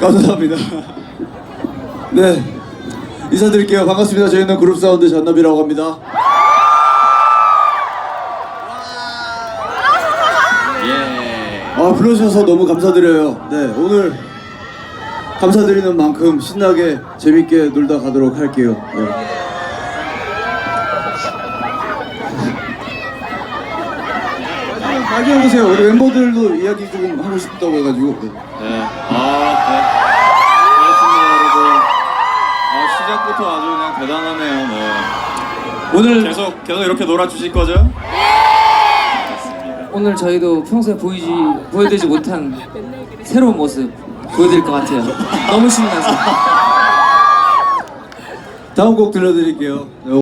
감사합니다. 네 인사드릴게요. 반갑습니다. 저희는 그룹 사운드 잔나비라고 합니다. 예. 아 불러주셔서 너무 감사드려요. 네 오늘 감사드리는 만큼 신나게 재밌게 놀다 가도록 할게요. 네. 마지막 마지막 보세요. 우리 멤버들도 이야기 좀 하고 싶다고 해가지고. 네. 네. 아, 대단하네요. 네. 오늘 계속 계속 이렇게 놀아주실 거죠? 알겠습니다. 오늘 저희도 평소에 보이지 보여드리지 못한 새로운 모습 보여드릴 것 같아요. 너무 신나서. 다음 곡 들려드릴게요. 네,